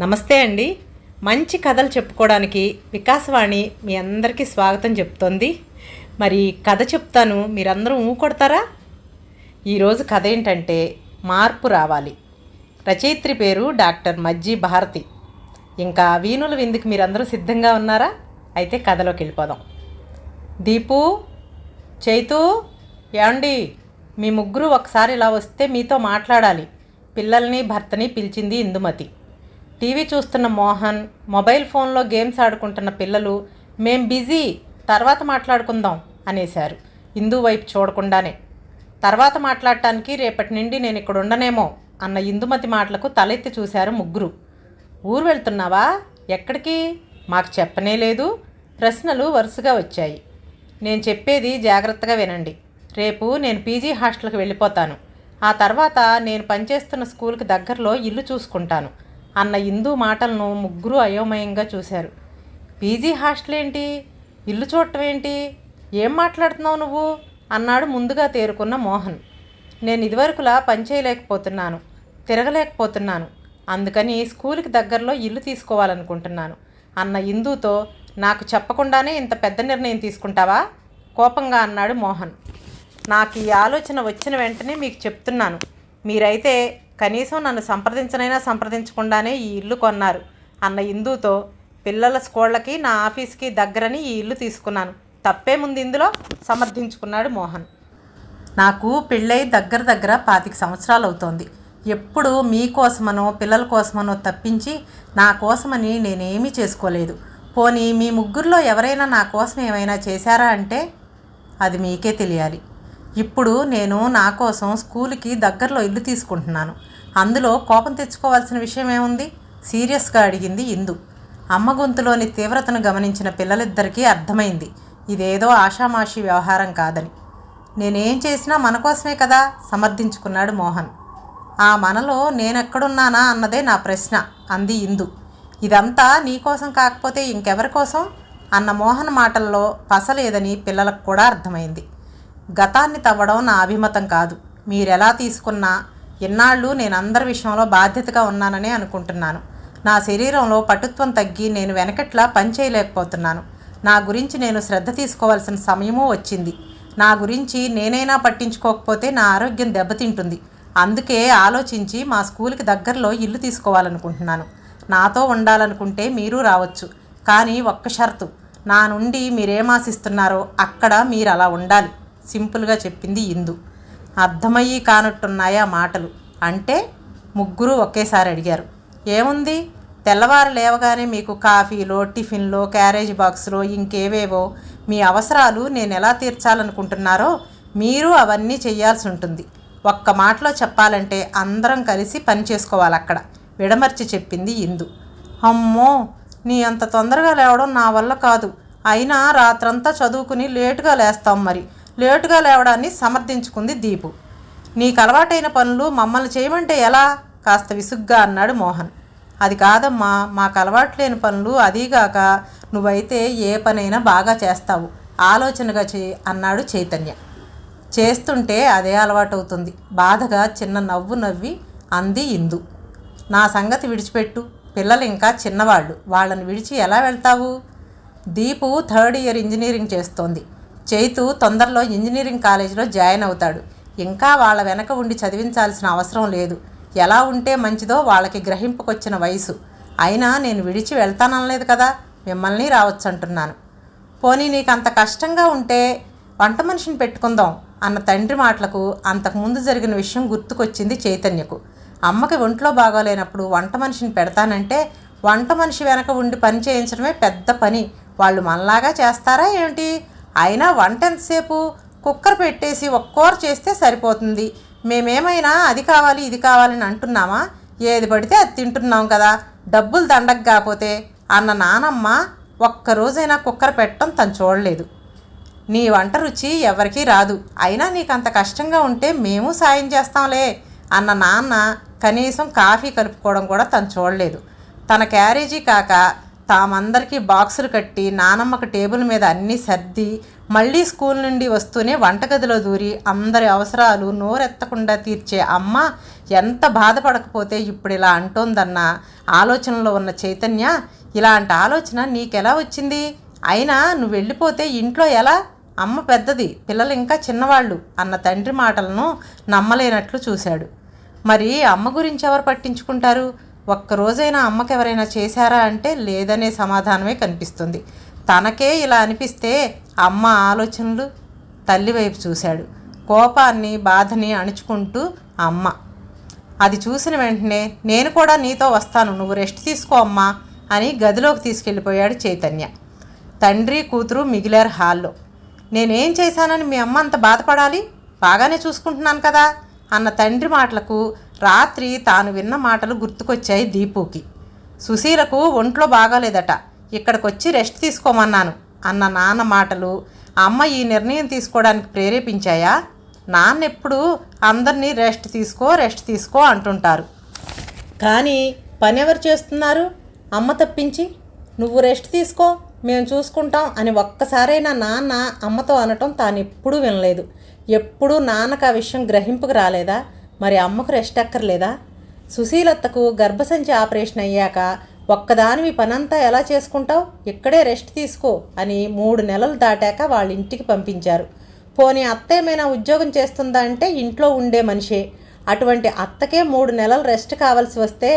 నమస్తే అండి. మంచి కథలు చెప్పుకోవడానికి వికాసవాణి మీ అందరికీ స్వాగతం చెప్తోంది. మరి కథ చెప్తాను మీరందరూ ఊ కొడతారా? ఈరోజు కథ ఏంటంటే మార్పు రావాలి. రచయిత్రి పేరు డాక్టర్ మజ్జి భారతి. ఇంకా వీణుల విందుకు మీరందరూ సిద్ధంగా ఉన్నారా? అయితే కథలోకి వెళ్ళిపోదాం. దీపు చైతు ఏమండి మీ ముగ్గురు ఒకసారి ఇలా వస్తే మీతో మాట్లాడాలి. పిల్లల్ని భర్తని పిలిచింది ఇందుమతి. టీవీ చూస్తున్న మోహన్ మొబైల్ ఫోన్లో గేమ్స్ ఆడుకుంటున్న పిల్లలు మేం బిజీ తర్వాత మాట్లాడుకుందాం అనేశారు. ఇందు వైపు చూడకుండానే. తర్వాత మాట్లాడటానికి రేపటి నుండి నేను ఇక్కడ ఉండనేమో అన్న ఇందుమతి మాటలకు తలెత్తి చూశారు ముగ్గురు. ఊరు వెళ్తున్నావా? ఎక్కడికి? మాకు చెప్పనే లేదు. ప్రశ్నలు వరుసగా వచ్చాయి. నేను చెప్పేది జాగ్రత్తగా వినండి. రేపు నేను పీజీ హాస్టల్కి వెళ్ళిపోతాను. ఆ తర్వాత నేను పనిచేస్తున్న స్కూల్కి దగ్గరలో ఇల్లు చూసుకుంటాను. అన్న ఇందు మాటలను ముగ్గురు అయోమయంగా చూశారు. పీజీ హాస్టల్ ఏంటి? ఇల్లు చూడటం ఏంటి? ఏం మాట్లాడుతున్నావు నువ్వు? అన్నాడు ముందుగా తేరుకున్న మోహన్. నేను ఇదివరకులా పని చేయలేకపోతున్నాను తిరగలేకపోతున్నాను. అందుకని స్కూల్కి దగ్గరలో ఇల్లు తీసుకోవాలనుకుంటున్నాను అన్న ఇందుతో నాకు చెప్పకుండానే ఇంత పెద్ద నిర్ణయం తీసుకుంటావా? కోపంగా అన్నాడు మోహన్. నాకు ఈ ఆలోచన వచ్చిన వెంటనే మీకు చెప్తున్నాను. మీరైతే కనీసం నన్ను సంప్రదించనైనా సంప్రదించకుండానే ఈ ఇల్లు కొన్నారు. అన్న ఇందుతో పిల్లల స్కూళ్ళకి నా ఆఫీస్కి దగ్గరని ఈ ఇల్లు తీసుకున్నాను. తప్పేముంది ఇందులో సమర్థించుకున్నాడు మోహన్. నాకు పెళ్ళై దగ్గర దగ్గర పాతిక సంవత్సరాలు అవుతోంది. ఎప్పుడు మీకోసమనో పిల్లల కోసమనో తప్పించి నా కోసమని నేనేమీ చేసుకోలేదు. పోనీ మీ ముగ్గురిలో ఎవరైనా నా కోసం ఏమైనా చేశారా అంటే అది మీకే తెలియాలి. ఇప్పుడు నేను నా కోసం స్కూల్కి దగ్గరలో ఇల్లు తీసుకుంటున్నాను. అందులో కోపం తెచ్చుకోవాల్సిన విషయం ఏముంది? సీరియస్గా అడిగింది ఇందు. అమ్మ గొంతులోని తీవ్రతను గమనించిన పిల్లలిద్దరికీ అర్థమైంది. ఇదేదో ఆషామాషి వ్యవహారం కాదని. నేనేం చేసినా మన కోసమే కదా? సమర్థించుకున్నాడు మోహన్. ఆ మనలో నేనెక్కడున్నానా అన్నదే నా ప్రశ్న అంది ఇందు. ఇదంతా నీకోసం కాకపోతే ఇంకెవరి కోసం? అన్న మోహన్ మాటల్లో పసలేదని పిల్లలకు కూడా అర్థమైంది. గతాన్ని తవ్వడం నా అభిమతం కాదు. మీరెలా తీసుకున్నా ఇన్నాళ్ళు నేను అందరి విషయంలో బాధ్యతగా ఉన్నాననే అనుకుంటున్నాను. నా శరీరంలో పటుత్వం తగ్గి నేను వెనకట్లా పని చేయలేకపోతున్నాను. నా గురించి నేను శ్రద్ధ తీసుకోవాల్సిన సమయమూ వచ్చింది. నా గురించి నేనైనా పట్టించుకోకపోతే నా ఆరోగ్యం దెబ్బతింటుంది. అందుకే ఆలోచించి మా స్కూల్కి దగ్గరలో ఇల్లు తీసుకోవాలనుకుంటున్నాను. నాతో ఉండాలనుకుంటే మీరు రావచ్చు. కానీ ఒక్క షరతు. నా నుండి మీరేమాశిస్తున్నారో అక్కడ మీరు అలా ఉండాలి. సింపుల్గా చెప్పింది ఇందు. అర్థమయ్యి కానట్టున్నాయా మాటలు? అంటే ముగ్గురు ఒకేసారి అడిగారు. ఏముంది? తెల్లవారు లేవగానే మీకు కాఫీలో టిఫిన్లో క్యారేజ్ బాక్స్లో ఇంకేవేవో మీ అవసరాలు నేను ఎలా తీర్చాలనుకుంటున్నారో మీరు అవన్నీ చేయాల్సి ఉంటుంది. ఒక్క మాటలో చెప్పాలంటే అందరం కలిసి పని చేసుకోవాలి అక్కడ విడమర్చి చెప్పింది ఇందు. అమ్మో! నీ అంత తొందరగా లేవడం నా వల్ల కాదు. అయినా రాత్రంతా చదువుకుని లేటుగా లేస్తాం మరి. లేటుగా లేవడాన్ని సమర్థించుకుంది దీపు. నీకు అలవాటైన పనులు మమ్మల్ని చేయమంటే ఎలా? కాస్త విసుగ్గా అన్నాడు మోహన్. అది కాదమ్మా మాకు అలవాటు లేని పనులు అదీగాక నువ్వైతే ఏ పనైనా బాగా చేస్తావు. ఆలోచనగా చే అన్నాడు చైతన్య. చేస్తుంటే అదే అలవాటవుతుంది. బాధగా చిన్న నవ్వు నవ్వి అంది ఇందు. నా సంగతి విడిచిపెట్టు. పిల్లలు ఇంకా చిన్నవాళ్ళు. వాళ్ళని విడిచి ఎలా వెళ్తావు? దీపు థర్డ్ ఇయర్ ఇంజనీరింగ్ చేస్తోంది. చైతు తొందరలో ఇంజనీరింగ్ కాలేజీలో జాయిన్ అవుతాడు. ఇంకా వాళ్ళ వెనక ఉండి చదివించాల్సిన అవసరం లేదు. ఎలా ఉంటే మంచిదో వాళ్ళకి గ్రహింపుకొచ్చిన వయసు. అయినా నేను విడిచి వెళ్తాననలేదు కదా మిమ్మల్ని రావచ్చు అంటున్నాను పోనీ నీకు అంత కష్టంగా ఉంటే వంట మనిషిని పెట్టుకుందాం అన్న తండ్రి మాటలకు అంతకుముందు జరిగిన విషయం గుర్తుకొచ్చింది చైతన్యకు. అమ్మకి ఒంట్లో బాగోలేనప్పుడు వంట మనిషిని పెడతానంటే వంట మనిషి వెనక ఉండి పని చేయించడమే పెద్ద పని. వాళ్ళు మనలాగా చేస్తారా ఏంటి? అయినా వంట ఎంతసేపు కుక్కర్ పెట్టేసి ఒక్కోరు చేస్తే సరిపోతుంది. మేమేమైనా అది కావాలి ఇది కావాలని అంటున్నామా? ఏది పడితే అది తింటున్నాం కదా. డబ్బులు దండకు కాకపోతే అన్న నానమ్మ ఒక్క రోజైనా కుక్కర్ పెట్టడం తను చూడలేదు. నీ వంట రుచి ఎవరికీ రాదు. అయినా నీకు అంత కష్టంగా ఉంటే మేము సాయం చేస్తాంలే అన్న నాన్న కనీసం కాఫీ కలుపుకోవడం కూడా తను చూడలేదు. తన క్యారేజీ కాక తామందరికీ బాక్సులు కట్టి నానమ్మకు టేబుల్ మీద అన్నీ సర్ది మళ్ళీ స్కూల్ నుండి వస్తూనే వంటగదిలో దూరి అందరి అవసరాలు నోరెత్తకుండా తీర్చే అమ్మ ఎంత బాధపడకపోతే ఇప్పుడు ఇలా అంటోందన్న ఆలోచనలో ఉన్న చైతన్య ఇలాంటి ఆలోచన నీకెలా వచ్చింది? అయినా నువ్వు వెళ్ళిపోతే ఇంట్లో ఎలా? అమ్మ పెద్దది పిల్లలు ఇంకా చిన్నవాళ్ళు అన్న తండ్రి మాటలను నమ్మలేనట్లు చూశాడు. మరి అమ్మ గురించి ఎవరు పట్టించుకుంటారు? ఒక్కరోజైనా అమ్మకి ఎవరైనా చేశారా అంటే లేదనే సమాధానమే కనిపిస్తుంది. తనకే ఇలా అనిపిస్తే అమ్మ ఆలోచనలు తల్లి వైపు చూశాడు. కోపాన్ని బాధని అణుచుకుంటూ అమ్మ అది చూసిన వెంటనే నేను కూడా నీతో వస్తాను నువ్వు రెస్ట్ తీసుకో అమ్మా అని గదిలోకి తీసుకెళ్ళిపోయాడు చైతన్య. తండ్రి కూతురు మిగిలారు హాల్లో. నేనేం చేశానని మీ అమ్మ అంత బాధపడాలి? బాగానే చూసుకుంటున్నాను కదా అన్న తండ్రి మాటలకు రాత్రి తాను విన్న మాటలు గుర్తుకొచ్చాయి దీపుకి. సుశీలకు ఒంట్లో బాగాలేదట. ఇక్కడికొచ్చి రెస్ట్ తీసుకోమన్నాను. అన్న నాన్న మాటలు అమ్మ ఈ నిర్ణయం తీసుకోవడానికి ప్రేరేపించాయా? నాన్న ఎప్పుడు అందరినీ రెస్ట్ తీసుకో రెస్ట్ తీసుకో అంటుంటారు. కానీ పని ఎవరు చేస్తున్నారు? అమ్మ తప్పించి? నువ్వు రెస్ట్ తీసుకో మేము చూసుకుంటాం అని ఒక్కసారైనా నాన్న అమ్మతో అనటం తాను ఎప్పుడూ వినలేదు. ఎప్పుడూ నాన్నకు ఆ విషయం గ్రహింపుకు రాలేదా? మరి అమ్మకు రెస్ట్ ఎక్కర్లేదా సుశీలత్తకు గర్భసంచి ఆపరేషన్ అయ్యాక ఒక్కదానివి పనంతా ఎలా చేసుకుంటావు? ఇక్కడే రెస్ట్ తీసుకో అని మూడు నెలలు దాటాక వాళ్ళ ఇంటికి పంపించారు. పోనీ అత్త ఏమైనా ఉద్యోగం చేస్తుందా అంటే ఇంట్లో ఉండే మనిషే. అటువంటి అత్తకే మూడు నెలలు రెస్ట్ కావాల్సి వస్తే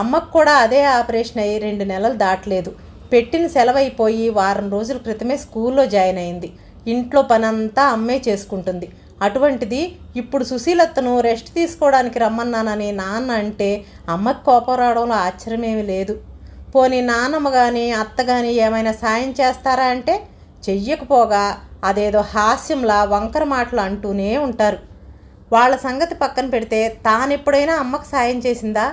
అమ్మకు కూడా అదే ఆపరేషన్ అయ్యి రెండు నెలలు దాటలేదు. పెట్టిన సెలవైపోయి వారం రోజుల క్రితమే స్కూల్లో జాయిన్ అయింది. ఇంట్లో పనంతా అమ్మే చేసుకుంటుంది. అటువంటిది ఇప్పుడు సుశీలత్తను రెస్ట్ తీసుకోవడానికి రమ్మన్నానని నాన్న అంటే అమ్మకి కోపం రావడంలో ఆశ్చర్యమేమి లేదు. పోనీ నాన్నమ్మ కానీ అత్త కానీ ఏమైనా సాయం చేస్తారా అంటే చెయ్యకపోగా అదేదో హాస్యంలా వంకర మాటలు అంటూనే ఉంటారు. వాళ్ళ సంగతి పక్కన పెడితే తానెప్పుడైనా అమ్మకు సాయం చేసిందా?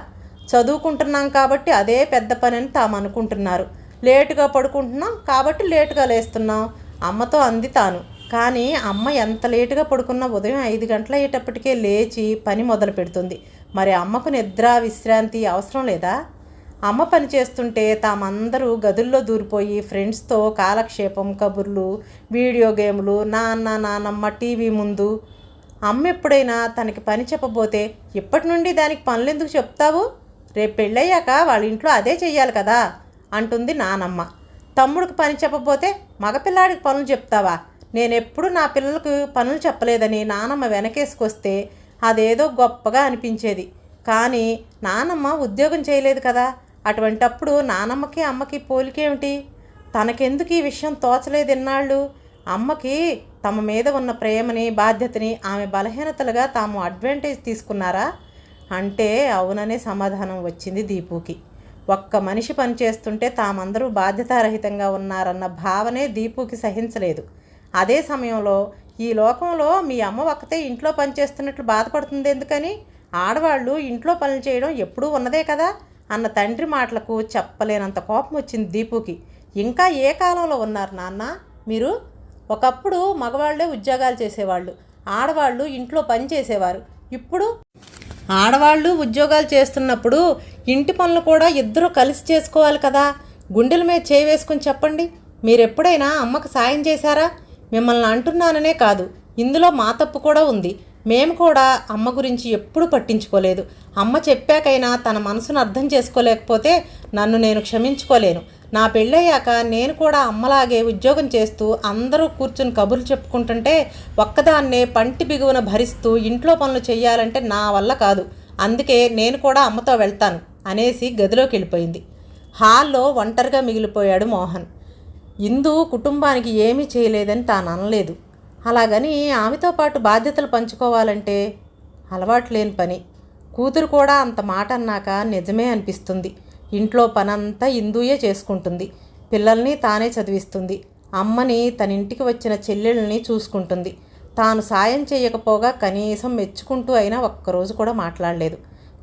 చదువుకుంటున్నాం కాబట్టి అదే పెద్ద పని అని తాము అనుకుంటున్నారు. లేటుగా పడుకుంటున్నాం కాబట్టి లేటుగా లేస్తున్నాం. అమ్మతో అంది తాను. కానీ అమ్మ ఎంత లేటుగా పడుకున్నా ఉదయం ఐదు గంటల అయ్యేటప్పటికే లేచి పని మొదలు పెడుతుంది. మరి అమ్మకు నిద్ర విశ్రాంతి అవసరం లేదా? అమ్మ పని చేస్తుంటే తామందరూ గదుల్లో దూరిపోయి ఫ్రెండ్స్తో కాలక్షేపం కబుర్లు వీడియో గేములు నాన్న నానమ్మ టీవీ ముందు. అమ్మ ఎప్పుడైనా తనకి పని చెప్పబోతే ఇప్పటి నుండి దానికి పనులు ఎందుకు చెప్తావు? రేపు పెళ్ళయ్యాక వాళ్ళ ఇంట్లో అదే చెయ్యాలి కదా అంటుంది నానమ్మ. తమ్ముడికి పని చెప్పబోతే మగపిల్లాడికి పనులు చెప్తావా? నేనెప్పుడు నా పిల్లలకు పనులు చెప్పలేదని నానమ్మ వెనకేసుకొస్తే అదేదో గొప్పగా అనిపించేది. కానీ నానమ్మ ఉద్యోగం చేయలేదు కదా అటువంటప్పుడు నానమ్మకి అమ్మకి పోలికేమిటి తనకెందుకు ఈ విషయం తోచలేదు ఇన్నాళ్ళు? అమ్మకి తమ మీద ఉన్న ప్రేమని బాధ్యతని ఆమె బలహీనతలుగా తాము అడ్వాంటేజ్ తీసుకున్నారా? అంటే అవుననే సమాధానం వచ్చింది దీపుకి. ఒక్క మనిషి పనిచేస్తుంటే తామందరూ బాధ్యతారహితంగా ఉన్నారన్న భావనే దీపుకి సహించలేదు. అదే సమయంలో ఈ లోకంలో మీ అమ్మ ఒక్కతే ఇంట్లో పనిచేస్తున్నట్లు బాధపడుతుంది ఎందుకని? ఆడవాళ్ళు ఇంట్లో పనులు చేయడం ఎప్పుడూ ఉన్నదే కదా? అన్న తండ్రి మాటలకు చెప్పలేనంత కోపం వచ్చింది దీపుకి. ఇంకా ఏ కాలంలో ఉన్నారు నాన్న? మీరు? ఒకప్పుడు మగవాళ్ళే ఉద్యోగాలు చేసేవాళ్ళు. ఆడవాళ్ళు ఇంట్లో పని చేసేవారు. ఇప్పుడు? ఆడవాళ్ళు ఉద్యోగాలు చేస్తున్నప్పుడు ఇంటి పనులు కూడా ఇద్దరు కలిసి చేసుకోవాలి కదా? గుండెల మీద చేయి వేసుకుని చెప్పండి. మీరు ఎప్పుడైనా అమ్మకు సాయం చేశారా? మిమ్మల్ని అంటున్నాననే కాదు. ఇందులో మా తప్పు కూడా ఉంది. మేము కూడా అమ్మ గురించి ఎప్పుడూ పట్టించుకోలేదు. అమ్మ చెప్పాకైనా తన మనసును అర్థం చేసుకోలేకపోతే నన్ను నేను క్షమించుకోలేను. నా పెళ్ళయ్యాక నేను కూడా అమ్మలాగే ఉద్యోగం చేస్తూ అందరూ కూర్చుని కబుర్లు చెప్పుకుంటుంటే ఒక్కదాన్నే పంటి బిగువన భరిస్తూ ఇంట్లో పనులు చేయాలంటే నా వల్ల కాదు. అందుకే నేను కూడా అమ్మతో వెళ్తాను అనేసి గదిలోకి వెళ్ళిపోయింది. హాల్లో ఒంటరిగా మిగిలిపోయాడు మోహన్. ఇందు కుటుంబానికి ఏమీ చేయలేదని తాను అనలేదు. అలాగని ఆమెతో పాటు బాధ్యతలు పంచుకోవాలంటే అలవాటు లేని పని. కూతురు కూడా అంత మాట అన్నాక నిజమే అనిపిస్తుంది. ఇంట్లో పనంతా ఇందుయే చేసుకుంటుంది. పిల్లల్ని తానే చదివిస్తుంది. అమ్మని తన ఇంటికి వచ్చిన చెల్లెళ్ళని చూసుకుంటుంది. తాను సాయం చేయకపోగా కనీసం మెచ్చుకుంటూ అయినా ఒక్కరోజు కూడా మాట్లాడలేదు.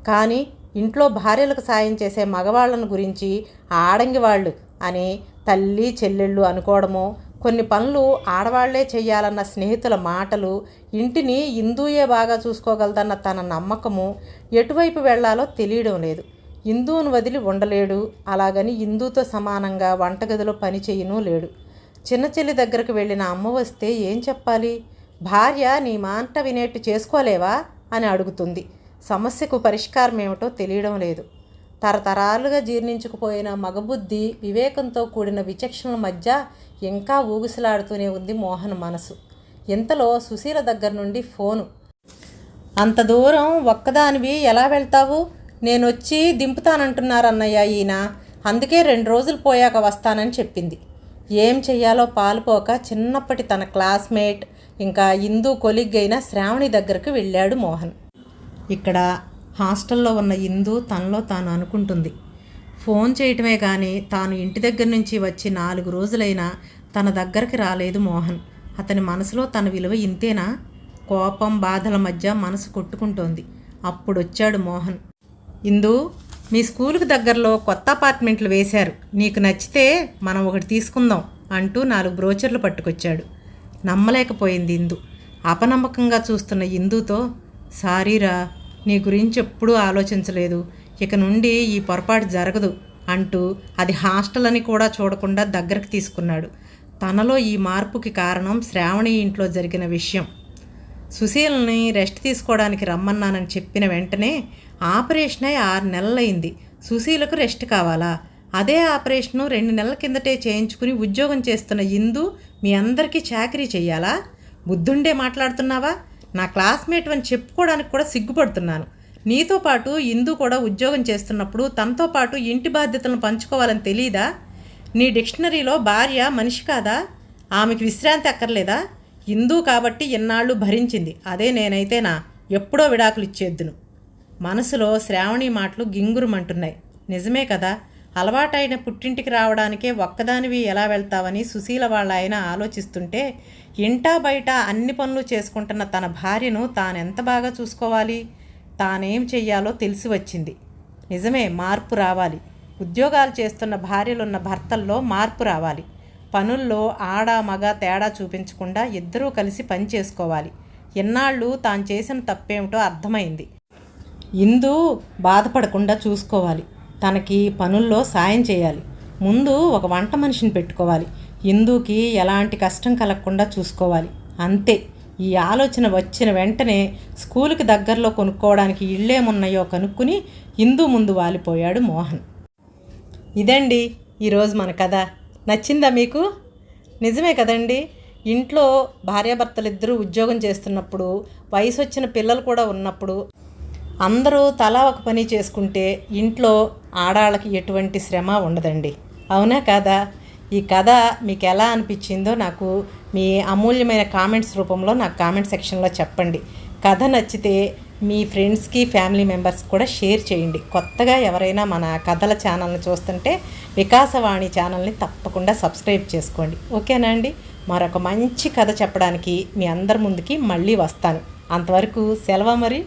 కానీ ఇంట్లో భార్యలకు సాయం చేసే మగవాళ్ళను గురించి ఆడంగి వాళ్ళు అని తల్లి చెల్లెళ్ళు అనుకోవడము కొన్ని పనులు ఆడవాళ్ళే చేయాలన్న స్నేహితుల మాటలు ఇంటిని హిందూయే బాగా చూసుకోగలదన్న తన నమ్మకము ఎటువైపు వెళ్ళాలో తెలియడం లేదు. హిందువును వదిలి ఉండలేడు. అలాగని హిందూతో సమానంగా వంటగదిలో పని చేయను లేడు. చిన్న చెల్లి దగ్గరకు వెళ్ళిన అమ్మ వస్తే ఏం చెప్పాలి? భార్య నీ మాట వినేట్టు చేసుకోలేవా? అని అడుగుతుంది. సమస్యకు పరిష్కారం ఏమిటో తెలియడం లేదు. తరతరాలుగా జీర్ణించుకుపోయిన మగబుద్ధి వివేకంతో కూడిన విచక్షణల మధ్య ఇంకా ఊగుసలాడుతూనే ఉంది మోహన్ మనసు. ఇంతలో సుశీల దగ్గర నుండి ఫోను. అంత దూరం ఒక్కదానివి ఎలా వెళ్తావు? నేను వచ్చి దింపుతానంటున్నారన్నయ్య ఈయన. అందుకే రెండు రోజులు పోయాక వస్తానని చెప్పింది. ఏం చెయ్యాలో పాలుపోక చిన్నప్పటి తన క్లాస్మేట్ ఇంకా హిందూ కొలిగ్ అయిన శ్రావణి దగ్గరకు వెళ్ళాడు మోహన్. ఇక్కడ హాస్టల్లో ఉన్న ఇందు తనలో తాను అనుకుంటుంది. ఫోన్ చేయటమే కానీ తాను ఇంటి దగ్గర నుంచి వచ్చి నాలుగు రోజులైనా తన దగ్గరికి రాలేదు మోహన్. అతని మనసులో తన విలువ ఇంతేనా? కోపం బాధల మధ్య మనసు కొట్టుకుంటోంది. అప్పుడు వచ్చాడు మోహన్. ఇందు మీ స్కూల్కి దగ్గరలో కొత్త అపార్ట్మెంట్లు వేశారు. నీకు నచ్చితే మనం ఒకటి తీసుకుందాం అంటూ నాలుగు బ్రోచర్లు పట్టుకొచ్చాడు. నమ్మలేకపోయింది ఇందు. అపనమ్మకంగా చూస్తున్న ఇందుతో సారీరా నీ గురించి ఎప్పుడూ ఆలోచించలేదు. ఇక నుండి ఈ పొరపాటు జరగదు అంటూ అది హాస్టల్ అని కూడా చూడకుండా దగ్గరకు తీసుకున్నాడు. తనలో ఈ మార్పుకి కారణం శ్రావణి ఇంట్లో జరిగిన విషయం. సుశీల్ని రెస్ట్ తీసుకోవడానికి రమ్మన్నానని చెప్పిన వెంటనే ఆపరేషన్ అయి ఆరు నెలలైంది సుశీలకు రెస్ట్ కావాలా? అదే ఆపరేషను రెండు నెలల కిందటే చేయించుకుని ఉద్యోగం చేస్తున్న ఇందు మీ అందరికీ చాకరీ చెయ్యాలా? బుద్ధుండే మాట్లాడుతున్నావా? నా క్లాస్మేట్ అని చెప్పుకోవడానికి కూడా సిగ్గుపడుతున్నాను. నీతో పాటు ఇందు కూడా ఉద్యోగం చేస్తున్నప్పుడు తనతో పాటు ఇంటి బాధ్యతలను పంచుకోవాలని తెలియదా నీ డిక్షనరీలో భార్య మనిషి కాదా? ఆమెకి విశ్రాంతి అక్కర్లేదా? హిందూ కాబట్టి ఎన్నాళ్ళు భరించింది. అదే నేనైతే నా ఎప్పుడో విడాకులు ఇచ్చేద్దును. మనసులో శ్రావణి మాటలు గింగురుమంటున్నాయి. నిజమే కదా? అలవాటైన పుట్టింటికి రావడానికే ఒక్కదానివి ఎలా వెళ్తావని సుశీల వాళ్ళ ఆయన ఆలోచిస్తుంటే ఇంటా బయట అన్ని పనులు చేసుకుంటున్న తన భార్యను తానెంత బాగా చూసుకోవాలి? తానేం చెయ్యాలో తెలిసి వచ్చింది. నిజమే మార్పు రావాలి. ఉద్యోగాలు చేస్తున్న భార్యలున్న భర్తల్లో మార్పు రావాలి. పనుల్లో ఆడ మగ తేడా చూపించకుండా ఇద్దరూ కలిసి పని చేసుకోవాలి. ఎన్నాళ్ళు తాను చేసిన తప్పేమిటో అర్థమైంది. ఇందు బాధపడకుండా చూసుకోవాలి. తనకి పనుల్లో సాయం చేయాలి. ముందు ఒక వంట మనిషిని పెట్టుకోవాలి. ఇందుకి ఎలాంటి కష్టం కలగకుండా చూసుకోవాలి. అంతే. ఈ ఆలోచన వచ్చిన వెంటనే స్కూల్కి దగ్గరలో కొనుక్కోవడానికి ఇళ్ళేమున్నాయో కనుక్కుని ఇందు ముందు వాలిపోయాడు మోహన్. ఇదండి ఈరోజు మన కథ. నచ్చిందా మీకు? నిజమే కదండి. ఇంట్లో భార్యాభర్తలు ఇద్దరూ ఉద్యోగం చేస్తున్నప్పుడు వయసు వచ్చిన పిల్లలు కూడా ఉన్నప్పుడు అందరూ తలా ఒక పని చేసుకుంటే ఇంట్లో ఆడాళ్ళకి ఎటువంటి శ్రమ ఉండదండి. అవునా కాదా? ఈ కథ మీకు ఎలా అనిపించిందో నాకు మీ అమూల్యమైన కామెంట్స్ రూపంలో నాకు కామెంట్ సెక్షన్లో చెప్పండి. కథ నచ్చితే మీ ఫ్రెండ్స్కి ఫ్యామిలీ మెంబర్స్ కూడా షేర్ చేయండి. కొత్తగా ఎవరైనా మన కథల ఛానల్ని చూస్తుంటే వికాసవాణి ఛానల్ని తప్పకుండా సబ్స్క్రైబ్ చేసుకోండి. ఓకేనా అండి? మరొక మంచి కథ చెప్పడానికి మీ అందరి ముందుకి మళ్ళీ వస్తాను. అంతవరకు సెలవు మరి.